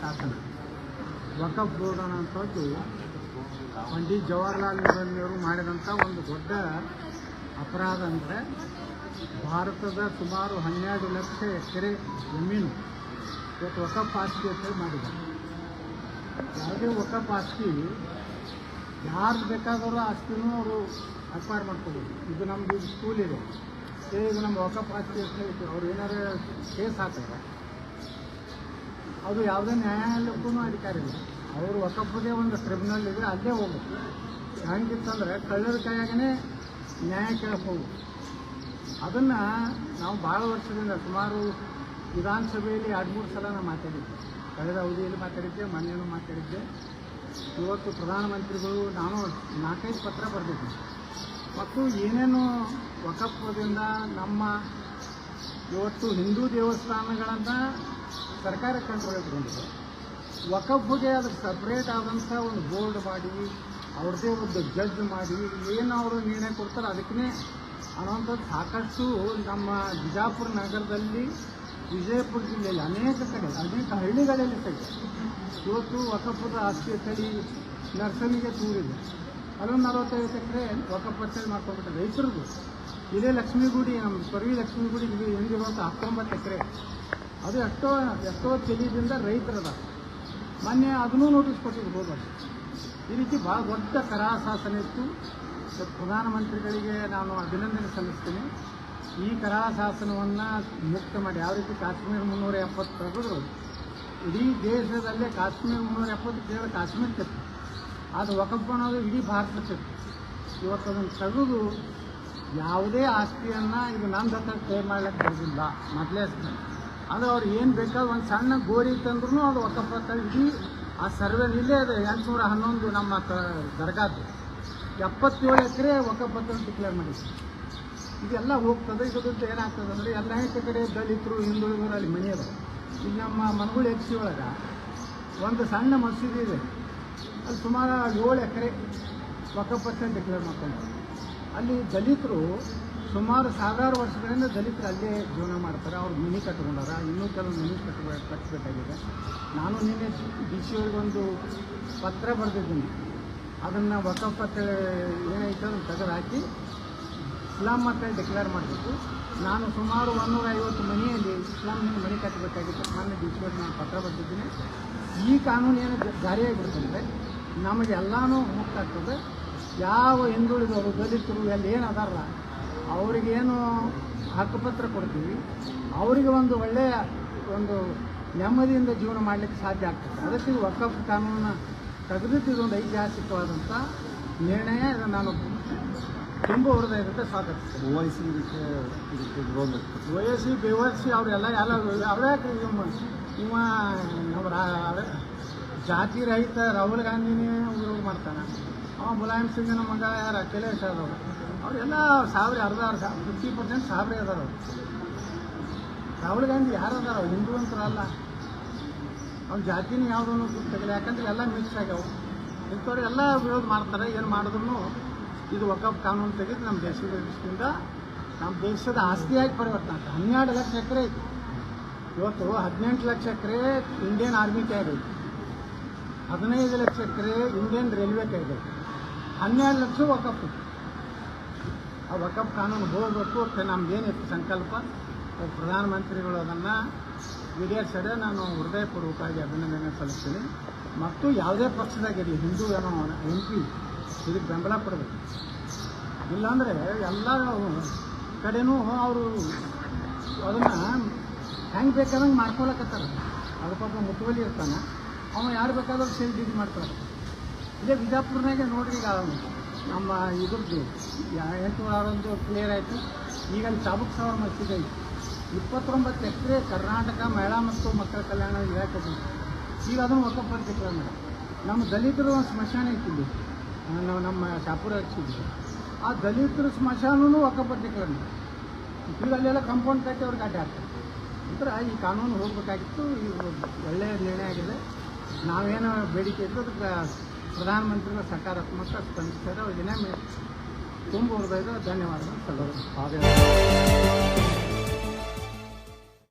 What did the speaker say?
ಶಾಸನ. ವಕಫ್ ಪಂಡಿತ್ ಜವಾಹರ್ಲಾಲ್ ನೆಹರು ಮಾಡಿದಂಥ ಒಂದು ದೊಡ್ಡ ಅಪರಾಧ ಅಂದರೆ ಭಾರತದ ಸುಮಾರು ಹನ್ನೆರಡು ಲಕ್ಷ ಎಕರೆ ಜಮೀನು ಇವತ್ತು ವಕಫ್ ಆಸ್ತಿ ಅಂತ ಮಾಡಿದೆ ಯಾವುದೇ ವಕಫ್ ಆಸ್ತಿ ಯಾರು ಬೇಕಾದರೂ ಆಸ್ತಿನೂ ಅವರು ಅಕ್ವೈರ್ ಮಾಡ್ಕೋಬೋದು. ಇದು ನಮ್ಮದು ಸ್ಕೂಲ್ ಇದೆ. ಏ ಇದು ನಮ್ಮ ವಕಫ್ ಆಸ್ತಿ ಅವ್ರು ಕೇಸ್ ಹಾಕಿದ್ರೆ, ಅದು ಯಾವುದೇ ನ್ಯಾಯಾಲಯಕ್ಕೂ ಅಧಿಕಾರ ಇಲ್ಲ. ಅವರು ಒಕ್ಕಪ್ಪದೇ ಒಂದು ಟ್ರಿಬ್ಯುನಲ್ ಇದೆ ಅಲ್ಲೇ ಹೋಗ್ಬೇಕು. ಹೆಂಗಿತ್ತಂದ್ರೆ ಕಳ್ಳರ ಕೈಯಾಗನೇ ನ್ಯಾಯ ಕೇಳಕ್ಕೆ ಹೋಗ್ಬೇಕು. ಅದನ್ನು ನಾವು ಭಾಳ ವರ್ಷದಿಂದ ಸುಮಾರು ವಿಧಾನಸಭೆಯಲ್ಲಿ ಎರಡು ಮೂರು ಸಲ ನಾನು ಮಾತಾಡಿದ್ದೆ ಕಳೆದ ಅವಧಿಯಲ್ಲಿ ಮಾತಾಡಿದ್ದೆ ಮೊನ್ನೆನೂ ಮಾತಾಡಿದ್ದೆ. ಇವತ್ತು ಪ್ರಧಾನಮಂತ್ರಿಗಳು ನಾನು ನಾಲ್ಕೈದು ಪತ್ರ ಬರೆದಿದ್ದೆ ಮತ್ತು ಏನೇನು ವಕಫದಿಂದ ನಮ್ಮ ಇವತ್ತು ಹಿಂದೂ ದೇವಸ್ಥಾನಗಳನ್ನು ಸರ್ಕಾರ ಕಂಟ್ರೋಲ್ ಇಟ್ಕೊಂಡಿದೆ ವಕಫ್ಗೆ ಅದಕ್ಕೆ ಸಪ್ರೇಟ್ ಆದಂಥ ಒಂದು ಬೋರ್ಡ್ ಮಾಡಿ, ಅವ್ರದ್ದೇ ಒಂದು ಜಡ್ಜ್ ಮಾಡಿ, ಏನು ಅವರು ನಿರ್ಣಯ ಕೊಡ್ತಾರೆ ಅದಕ್ಕೇ ಅನ್ನೋಂಥದ್ದು ಸಾಕಷ್ಟು ನಮ್ಮ ಬಿಜಾಪುರ ನಗರದಲ್ಲಿ ವಿಜಯಪುರ ಜಿಲ್ಲೆಯಲ್ಲಿ ಅನೇಕ ಕಡೆ, ಅನೇಕ ಹಳ್ಳಿಗಳಲ್ಲಿ ಸರಿ ಇವತ್ತು ವಕಫದ ಆಸ್ತಿ ತಳಿ ನರ್ಸರಿಗೆ ತೂರಿದೆ. ಅಲ್ಲೊಂದು ನಲವತ್ತೈದು ಎಕರೆ ಒಕ್ಕ ಪರ್ಸೆಂಟ್ ಮಾಡ್ಕೊಬಿಟ್ಟೆ ರೈತರಿಗೆ ಇದೇ ಲಕ್ಷ್ಮೀಗುಡಿ ನಮ್ಮ ಸ್ವರ್ವಿ ಲಕ್ಷ್ಮೀಗುಡಿ ಇದು ಹೆಂಗಿರುವಂಥ ಹತ್ತೊಂಬತ್ತು ಎಕರೆ. ಅದು ಎಷ್ಟೋ ಎಷ್ಟೋ ಚೆಲ್ಲಿದ್ರಿಂದ ರೈತರದ. ಮೊನ್ನೆ ಅದನ್ನೂ ನೋಟಿಸ್ ಕೊಟ್ಟಿದ್ರು ಹೋದ ಈ ರೀತಿ ಭಾಳ ದೊಡ್ಡ ಕರಾಶಾಸನ ಇತ್ತು. ಪ್ರಧಾನಮಂತ್ರಿಗಳಿಗೆ ನಾನು ಅಭಿನಂದನೆ ಸಲ್ಲಿಸ್ತೀನಿ. ಈ ಕರಾಶಾಸನವನ್ನು ಮುಕ್ತ ಮಾಡಿ, ಯಾವ ರೀತಿ ಕಾಶ್ಮೀರ ಮುನ್ನೂರ ಎಪ್ಪತ್ತು ತೆಗೆದ್ರು. ಇಡೀ ದೇಶದಲ್ಲೇ ಕಾಶ್ಮೀರ ಮುನ್ನೂರ ಎಪ್ಪತ್ತು ಕೇವಲ ಕಾಶ್ಮೀರಕ್ಕೆ ಅದು ವಕಫ್ ಅನ್ನೋದು ಇಡೀ ಶಕ್ತಿ ಇವತ್ತು ಅದನ್ನು ತೆಗೆದು ಯಾವುದೇ ಆಸ್ತಿಯನ್ನು ಇದು ನಂದು ಹತ್ರ ಕ್ಲೇಮ್ ಮಾಡ್ಲಿಕ್ಕೆ ಬರೋದಿಲ್ಲ ಮೊದಲೇ ಅದು ಅವ್ರು ಏನು ಬೇಕಾದ್ರೆ ಒಂದು ಸಣ್ಣ ಗೋರಿ ತಂದ್ರೂ ಅದು ಒಕ್ಕಪ್ಪ ಇಡೀ ಆ ಸರ್ವೆ ಇಲ್ಲೇ ಇದೆ, ಎಂಟುನೂರ ಹನ್ನೊಂದು ನಮ್ಮ ದರ್ಗಾದ್ದು. ಎಪ್ಪತ್ತೇಳು ಎಕರೆ ಒಕ್ಕಪ್ಪ ಡಿಕ್ಲೇರ್ ಮಾಡಿದ್ರು. ಇದೆಲ್ಲ ಹೋಗ್ತದೆ ಇದರಿಂದ ಏನಾಗ್ತದೆ ಅಂದರೆ ಎಲ್ಲ ಹೆಚ್ಚು ಕಡೆ ದಲಿತರು ಹಿಂದುಳಿದರು ಅಲ್ಲಿ ಮನೆ ಅದ ಇಲ್ಲಿ ನಮ್ಮ ಮನಗುಳಿ ಎಕ್ಸಿ ಒಳಗೆ ಒಂದು ಸಣ್ಣ ಮಸೀದಿ ಇದೆ. ಅಲ್ಲಿ ಸುಮಾರು ಏಳು ಎಕರೆ ಅಂತ ಡಿಕ್ಲೇರ್ ಮಾಡ್ಕೊಂಡ್ರು ಅಲ್ಲಿ ದಲಿತರು ಸುಮಾರು ಸಾವಿರಾರು ವರ್ಷಗಳಿಂದ ದಲಿತರು ಅಲ್ಲೇ ಜೀವನ ಮಾಡ್ತಾರೆ. ಅವ್ರು ಮನೆ ಕಟ್ಕೊಂಡಾರ ಇನ್ನೂ ಕೆಲವು ಮನೆ ಕಟ್ಟಬೇಕು ಕಟ್ಟಬೇಕಾಗಿದೆ ನಾನು ನಿನ್ನೆ ಡಿ ಸಿ ಒಂದು ಪತ್ರ ಬರೆದಿದ್ದೀನಿ. ಅದನ್ನು ಅಂತ ಏನೈತೆ ಅದನ್ನು ತೆಗೆದು ಹಾಕಿ ಇಸ್ಲಾಂ ಮತ್ತೆ ಡಿಕ್ಲೇರ್ ಮಾಡಬೇಕು. ನಾನು ಸುಮಾರು ಒಂದೂರ ಐವತ್ತು ಮನೆಯಲ್ಲಿ ಇಸ್ಲಾಂನಿಂದ ಮನೆ ಕಟ್ಟಬೇಕಾಗಿತ್ತು ನಾನು ಡಿ ಸಿ ನಾನು ಪತ್ರ ಬರೆದಿದ್ದೀನಿ. ಈ ಕಾನೂನು ಏನು ಜಾರಿಯಾಗಿಬಿಡ್ತಂದ್ರೆ ನಮಗೆ ಎಲ್ಲನೂ ಮುಕ್ತ ಆಗ್ತದೆ. ಯಾವ ಹಿಂದುಳಿದವರು ದಲಿತರು ಎಲ್ಲ ಏನು ಅದಾರಲ್ಲ ಅವರಿಗೇನು ಹಕ್ಕುಪತ್ರ ಕೊಡ್ತೀವಿ. ಅವರಿಗೆ ಒಂದು ಒಳ್ಳೆಯ ಒಂದು ನೆಮ್ಮದಿಯಿಂದ ಜೀವನ ಮಾಡಲಿಕ್ಕೆ ಸಾಧ್ಯ ಆಗ್ತದೆ. ಅದಕ್ಕೆ ವಕಫ್ ಕಾನೂನು ತೆಗೆದಿದ್ದು ಇದೊಂದು ಐತಿಹಾಸಿಕವಾದಂಥ ನಿರ್ಣಯ ಇದನ್ನು ನಾನು ತುಂಬ ಹೃದಯದಿಂದ ಸ್ವಾಗತಿಸ್ತೇನೆ ಓವೈಸಿ ಸಿ ವಿರೋಧ ವಯಸ್ಸಿ ಬೇವರ್ಸಿ ಅವರೆಲ್ಲ ಎಲ್ಲ ಅವರೇ ಇವ ನಮ್ಮ ಜಾತಿ ರಹಿತ ರಾಹುಲ್ ಗಾಂಧಿನೇ ಉಪಯೋಗ ಮಾಡ್ತಾನೆ. ಅವ ಮುಲಾಯಂ ಸಿಂಗ್ನ ಮಗ ಯಾರು? ಅಖಿಲೇಶ್ ಯಾದವ್. ಅವರೆಲ್ಲ ಸಾವಿರ ಅರ್ಧ ಅರ್ಧ ಫಿಫ್ಟಿ ಪರ್ಸೆಂಟ್ ಸಾವಿರ ಅದಾರ ರಾಹುಲ್ ಗಾಂಧಿ ಯಾರು ಅದಾರ? ಹಿಂದೂ ಅಂತರಲ್ಲ. ಅವ್ರ ಜಾತಿನೂ ಯಾವುದನ್ನು ಗೊತ್ತಾಗಿಲ್ಲ ಯಾಕಂದ್ರೆ ಎಲ್ಲ ಮಿಕ್ಸ್ ಆಗ್ಯಾವ. ಇಂಥವ್ರು ಎಲ್ಲ ವಿರೋಧ ಮಾಡ್ತಾರೆ. ಏನು ಮಾಡಿದ್ರು ಇದು ವಕಫ್ ಕಾನೂನು ತೆಗೆದು ನಮ್ಮ ದೇಶದ ದೃಷ್ಟಿಯಿಂದ ನಮ್ಮ ದೇಶದ ಆಸ್ತಿಯಾಗಿ ಪರಿವರ್ತನೆ ಆಗ್ತದೆ. ಹನ್ನೆರಡು ಲಕ್ಷ ಎಕರೆ ಐತಿ. ಇವತ್ತು ಹದಿನೆಂಟು ಲಕ್ಷ ಎಕರೆ ಇಂಡಿಯನ್ ಆರ್ಮಿ ಕೈಗೈತಿ ಹದಿನೈದು ಲಕ್ಷ ಎಕರೆ ಇಂಡಿಯನ್ ರೈಲ್ವೆ ಕೈಗೆ ಹನ್ನೆರಡು ಲಕ್ಷ ವಕಪ್ ಆ ವಕಪ್ ಕಾನೂನು ಹೋಗಬೇಕು ನಮ್ದೇನಿತ್ತು ಸಂಕಲ್ಪ? ಪ್ರಧಾನಮಂತ್ರಿಗಳು ಅದನ್ನು ಈಡೇರಿಸದೆ ನಾನು ಹೃದಯಪೂರ್ವಕವಾಗಿ ಅಭಿನಂದನೆ ಸಲ್ಲಿಸ್ತೀನಿ. ಮತ್ತು ಯಾವುದೇ ಪಕ್ಷದಾಗಿರಲಿ ಹಿಂದೂ ಏನೋ ಎಂ ಪಿ ಇದಕ್ಕೆ ಬೆಂಬಲ ಕೊಡಬೇಕು. ಇಲ್ಲಾಂದರೆ ಎಲ್ಲ ಕಡೆನೂ ಅವರು ಅದನ್ನು ಹೆಂಗೆ ಬೇಕಾದಂಗೆ ಮಾಡ್ಕೊಳಕತ್ತಾರ. ಅದಕ್ಕೊಬ್ಬ ಪಾಪ ಇರ್ತಾನೆ. ಅವನು ಯಾರು ಬೇಕಾದ್ರೂ ಸೇರಿ ಡ್ಯೂಟಿ ಮಾಡ್ತಾರೆ. ಇದೇ ಬಿಜಾಪುರ್ನಾಗೆ ನೋಡ್ರಿ ಈಗ ನಮ್ಮ ಇದ್ರದ್ದು ಎಂಟು ಆರೊಂದು ಕ್ಲಿಯರ್ ಆಯಿತು. ಈಗ ಅಲ್ಲಿ ಚಾಬುಕ್ ಸಾವಿರ ಮಸೀದಿ ಐತಿ. ಇಪ್ಪತ್ತೊಂಬತ್ತು ಎಕರೆ ಕರ್ನಾಟಕ ಮಹಿಳಾ ಮತ್ತು ಮಕ್ಕಳ ಕಲ್ಯಾಣ ಇಲಾಖೆ. ಈಗ ಅದನ್ನು ವಕಫ್ ಮೇಡಮ್. ನಮ್ಮ ದಲಿತರು ಒಂದು ಸ್ಮಶಾನ ಇಲ್ಲಿ. ನಾವು ನಮ್ಮ ಶಾಪುರ ಹಚ್ಚಿದ್ವಿ. ಆ ದಲಿತರ ಸ್ಮಶಾನೂ ವಕಫ್ ಮೇಡಮ್. ಈಗ ಅಲ್ಲೆಲ್ಲ ಕಂಪೌಂಡ್ ಕಟ್ಟಿ ಅವ್ರಿಗೆ ಅಡ್ಡ ನಂತರ ಈ ಕಾನೂನು ಹೋಗಬೇಕಾಗಿತ್ತು. ಈ ಒಳ್ಳೆಯ ನಿರ್ಣಯ ಆಗಿದೆ. ನಾವೇನು ಬೇಡಿಕೆ ಇದ್ದು ಅದಕ್ಕೆ ಪ್ರಧಾನಮಂತ್ರಿಗಳ ಸಕಾರಾತ್ಮಕ ಸ್ಪಂದಿಸ್ತಾರೆ ಅವ್ರಿಗೆ ತುಂಬ ಹೃದಯದ ಧನ್ಯವಾದಗಳು ಸಲ್ಲೋದು